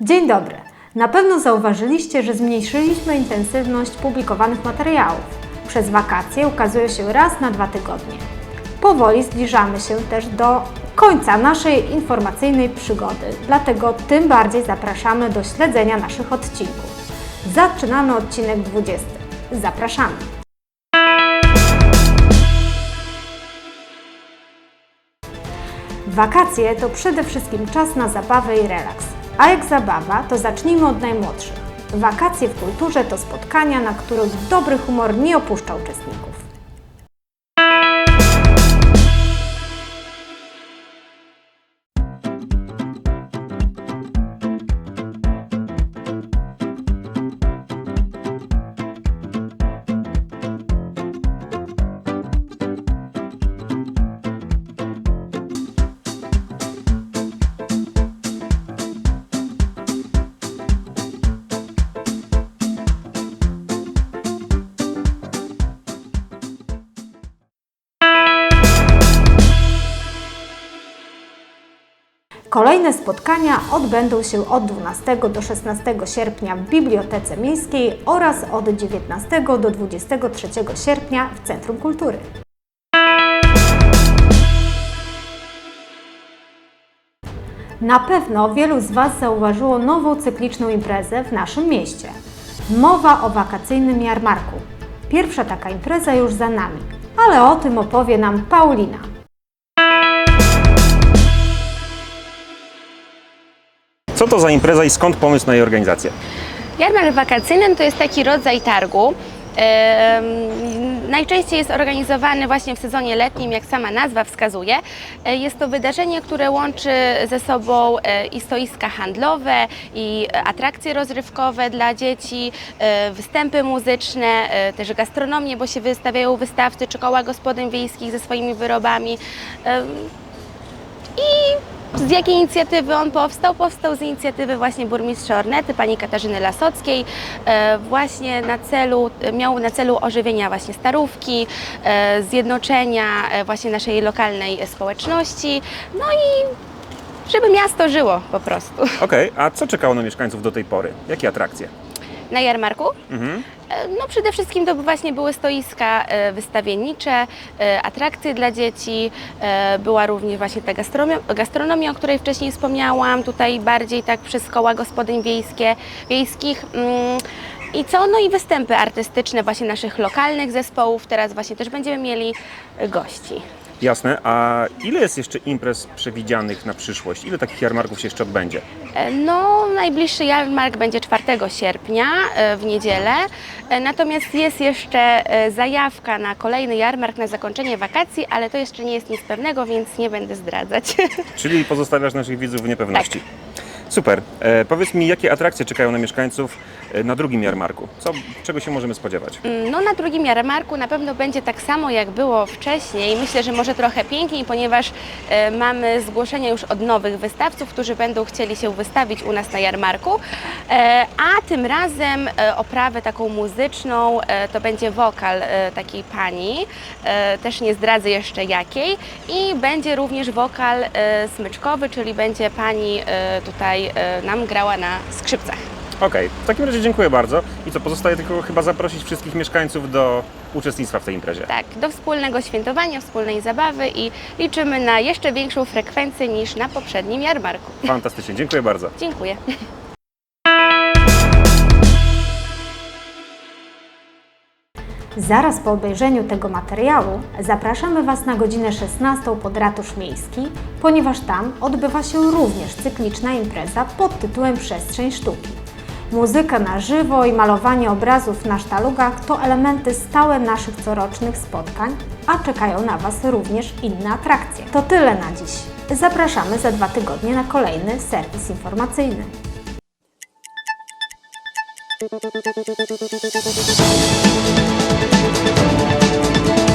Dzień dobry. Na pewno zauważyliście, że zmniejszyliśmy intensywność publikowanych materiałów. Przez wakacje ukazują się raz na dwa tygodnie. Powoli zbliżamy się też do końca naszej informacyjnej przygody, dlatego tym bardziej zapraszamy do śledzenia naszych odcinków. Zaczynamy odcinek 20. Zapraszamy! Wakacje to przede wszystkim czas na zabawę i relaks. A jak zabawa, to zacznijmy od najmłodszych. Wakacje w kulturze to spotkania, na których dobry humor nie opuszcza uczestników. Kolejne spotkania odbędą się od 12 do 16 sierpnia w Bibliotece Miejskiej oraz od 19 do 23 sierpnia w Centrum Kultury. Na pewno wielu z Was zauważyło nową cykliczną imprezę w naszym mieście. Mowa o wakacyjnym jarmarku. Pierwsza taka impreza już za nami, ale o tym opowie nam Paulina. Co to za impreza i skąd pomysł na jej organizację? Jarmark wakacyjny to jest taki rodzaj targu. Najczęściej jest organizowany właśnie w sezonie letnim, jak sama nazwa wskazuje. E, Jest to wydarzenie, które łączy ze sobą e, i stoiska handlowe, i atrakcje rozrywkowe dla dzieci, e, występy muzyczne, też gastronomię, bo się wystawiają wystawcy czy koła gospodyń wiejskich ze swoimi wyrobami. Em, z jakiej inicjatywy on powstał? Powstał z inicjatywy właśnie burmistrza Ornety, pani Katarzyny Lasockiej. E, Właśnie na celu, miał na celu ożywienia właśnie starówki, e, zjednoczenia e, właśnie naszej lokalnej społeczności, no i żeby miasto żyło po prostu. Okej, a co czekało na mieszkańców do tej pory? Jakie atrakcje? Na jarmarku? Mhm. E, No przede wszystkim to właśnie były stoiska e, wystawiennicze, e, atrakcje dla dzieci, była również właśnie ta gastronomia, gastronomia, o której wcześniej wspomniałam, tutaj bardziej tak przez koła gospodyń wiejskie, wiejskich. mm, I co? No i występy artystyczne właśnie naszych lokalnych zespołów. Teraz właśnie też będziemy mieli gości. Jasne, a ile jest jeszcze imprez przewidzianych na przyszłość? Ile takich jarmarków się jeszcze odbędzie? E, No, najbliższy jarmark będzie 4 sierpnia e, w niedzielę. E, Natomiast jest jeszcze zajawka na kolejny jarmark na zakończenie wakacji, ale to jeszcze nie jest nic pewnego, więc nie będę zdradzać. Czyli pozostawiasz naszych widzów w niepewności. Super. E, powiedz mi, jakie atrakcje czekają na mieszkańców e, na drugim jarmarku? Co, czego się możemy spodziewać? Mm, No, na drugim jarmarku na pewno będzie tak samo jak było wcześniej. Myślę, że może trochę piękniej, ponieważ e, mamy zgłoszenia już od nowych wystawców, którzy będą chcieli się wystawić u nas na jarmarku. E, a tym razem e, oprawę taką muzyczną e, to będzie wokal e, takiej pani, e, też nie zdradzę jeszcze jakiej. I będzie również wokal e, smyczkowy, czyli będzie pani e, tutaj e, nam grała na skrzypcach. Okej, w takim razie dziękuję bardzo. I co, pozostaje tylko chyba zaprosić wszystkich mieszkańców do uczestnictwa w tej imprezie. Tak, do wspólnego świętowania, wspólnej zabawy i liczymy na jeszcze większą frekwencję niż na poprzednim jarmarku. Fantastycznie, dziękuję bardzo. Dziękuję. Zaraz po obejrzeniu tego materiału zapraszamy Was na godzinę 16 pod Ratusz Miejski, ponieważ tam odbywa się również cykliczna impreza pod tytułem Przestrzeń Sztuki. Muzyka na żywo i malowanie obrazów na sztalugach to elementy stałe naszych corocznych spotkań, a czekają na Was również inne atrakcje. To tyle na dziś. Zapraszamy za dwa tygodnie na kolejny serwis informacyjny. Thank you.